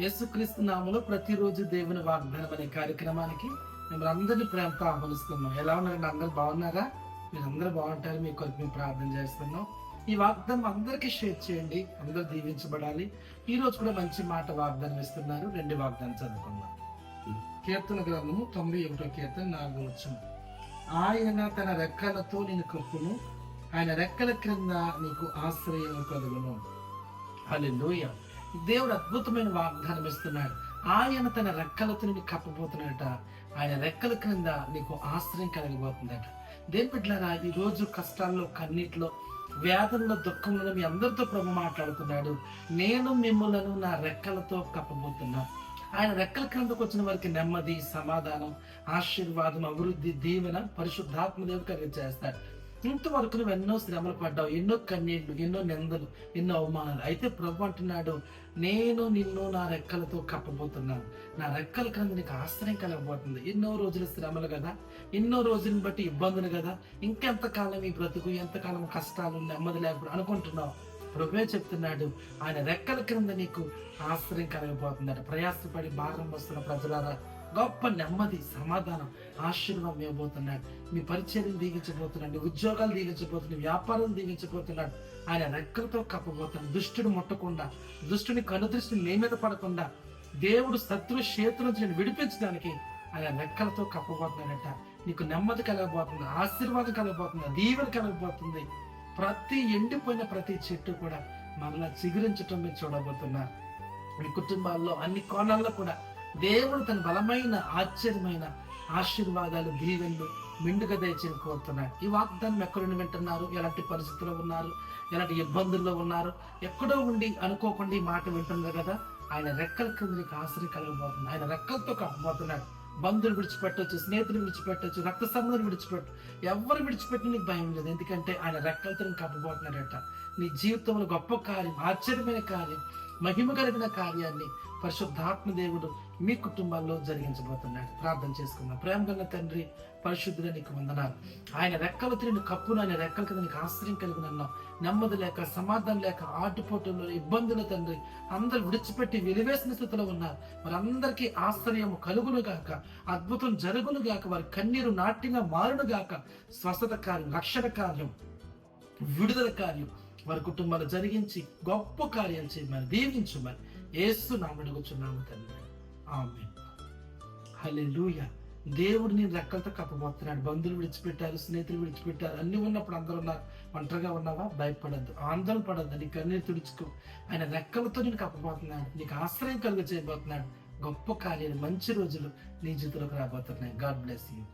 యేసుక్రీస్తు నామలో ప్రతిరోజు దేవుని వాగ్దానం అనే కార్యక్రమానికి మిమ్మల్ని అందరినీ ప్రేమతో ఆహ్వానిస్తున్నాం. ఎలా ఉన్నారండి? అందరు బాగున్నారా? మీరు అందరూ బాగుంటారు. మీ కొరకు మేము ప్రార్థన చేస్తున్నాం. ఈ వాగ్దానం అందరికీ షేర్ చేయండి. అందరూ దీవించబడాలి. ఈ రోజు కూడా మంచి మాట వాగ్దానం ఇస్తున్నారు. రెండు వాగ్దానం చదువుకుందాం. కీర్తన గ్రంథము తొంభై ఒకటో కీర్తన నాలుగు వచ్చిన ఆయన తన రెక్కలతో నేను కప్పును. ఆయన రెక్కల క్రింద నీకు ఆశ్రయం కలుగును. లోయ దేవుడు అద్భుతమైన వాగ్దానం ఇస్తున్నాడు. ఆయన తన రెక్కలతో నిన్ను కప్పబోతున్నాడట. ఆయన రెక్కల క్రింద నీకు ఆశ్రయం కలగబోతుందట. దేని బిడ్డలారా ఈరోజు రోజు కష్టాల్లో కన్నీటిలో వ్యాధుల్లో దుఃఖంలో మీ అందరితో ప్రభు మాట్లాడుతున్నాడు. నేను మిమ్మలను నా రెక్కలతో కప్పబోతున్నా. ఆయన రెక్కల క్రిందకు వచ్చిన వారికి నెమ్మది సమాధానం ఆశీర్వాదం అభివృద్ధి దీవెన పరిశుద్ధాత్మ దేవుడు కలిగి చేస్తాడు ఇంతవరకు నువ్వు ఎన్నో శ్రమలు పడ్డావు ఎన్నో కన్నీళ్ళు ఎన్నో నిందలు ఎన్నో అవమానాలు. అయితే ప్రభు అంటున్నాడు నేను నిన్ను నా రెక్కలతో కప్పబోతున్నాను. నా రెక్కల క్రింద నీకు ఆశ్రయం కలగబోతుంది. ఎన్నో రోజుల శ్రమలు కదా ఎన్నో రోజులను బట్టి ఇబ్బందులు కదా ఇంకెంతకాలం ఈ బ్రతుకు ఎంతకాలం కష్టాలు నెమ్మది లేకుండా అనుకుంటున్నావు? ప్రభువే చెప్తున్నాడు ఆయన రెక్కల క్రింద నీకు ఆశ్రయం కలగబోతుందట. ప్రయాసపడి భారం వస్తున్న ప్రజలారా గొప్ప నెమ్మది సమాధానం ఆశీర్వాదం ఇవ్వబోతున్నాడు. మీ పరిచయం దీవించబోతున్నాడు ఉద్యోగాలు దీవించబోతున్నాడు వ్యాపారం దీవించబోతున్నాడు. ఆయన రెక్కలతో కప్పబోతున్నాడు. దుష్టుడు ముట్టకుండా దుష్టుని కనుదృష్టిని నీ మీద పడకుండా దేవుడు శత్రు చేతుల నుంచి నేను విడిపించడానికి ఆయన రెక్కలతో కప్పబోతున్నాడట. నీకు నెమ్మది కలగబోతుంది ఆశీర్వాదం కలగబోతుంది దీవెన కలగబోతుంది. ప్రతి ఎండిపోయిన ప్రతి చెట్టు కూడా మరలా చిగురించటం మీరు చూడబోతున్నారు. మీ కుటుంబాల్లో అన్ని కోణాల్లో కూడా దేవుడు తన బలమైన ఆశ్చర్యమైన ఆశీర్వాదాలు దీవెన్లు మిండుగా దయచేసి కోరుతున్నాడు. ఈ వాగ్దానం ఎక్కడుండి వింటున్నారు? ఎలాంటి పరిస్థితుల్లో ఉన్నారు? ఎలాంటి ఇబ్బందుల్లో ఉన్నారు? ఎక్కడో ఉండి అనుకోకుండా ఈ మాట వింటున్నారు కదా? ఆయన రెక్కల కింద నీకు ఆశ్రయం కలగబోతుంది ఆయన రెక్కలతో కప్పబోతున్నాడు బంధువులు విడిచిపెట్టవచ్చు స్నేహితులు విడిచిపెట్టవచ్చు రక్త సంబంధులు విడిచిపెట్టు. ఎవరు విడిచిపెట్టిన నీకు భయం లేదు. ఎందుకంటే ఆయన రెక్కలతో కప్పబోతున్నాడట నీ జీవితంలో గొప్ప కార్యం ఆశ్చర్యమైన కార్యం మహిమ కలిగిన కార్యాన్ని పరిశుద్ధాత్మ దేవుడు మీ కుటుంబాల్లో జరిగించబోతున్నాడు. ప్రార్థన చేసుకున్న ప్రేమ గల తండ్రి పరిశుద్ధుడ నీకు వందనాలు. ఆయన రెక్కలు తిరిగి కప్పును ఆయన రెక్కల కింద నీకు ఆశ్రయం కలిగిన నెమ్మది లేక సమాధానం లేక ఆటుపోటులు ఇబ్బందులు తండ్రి అందరు విడిచిపెట్టి వెలివేసిన స్థితిలో ఉన్నారు. వారందరికీ ఆశ్రయము కలుగును గాక అద్భుతం జరుగును గాక వారి కన్నీరు నాట్యంగా మారును గాక స్వస్థత కార్యం రక్షణ కార్యం విడుదల కార్యం వారి కుటుంబాలు జరిగించి గొప్ప కార్యం చేయమని దీవించమని ఏస్తు నామడుగుచున్నాము తండ్రి. ఆమె హల్లెలూయా. దేవుడు నేను రెక్కలతో కప్పబోతున్నాడు. బంధువులు విడిచిపెట్టారు స్నేహితులు విడిచిపెట్టారు. అన్ని ఉన్నప్పుడు అందరూ ఉన్నారు. ఒంటరిగా ఉన్నావా? భయపడద్దు. ఆందోళన పడద్దు. నీ కన్నీరు తుడుచుకో. ఆయన రెక్కలతో నేను కప్పబోతున్నాడు. నీకు ఆశ్రయం కలుగ చేయబోతున్నాడు గొప్ప కార్యాలు మంచి రోజులు నీ జీవితంలోకి రాబోతున్నాయి. God bless you.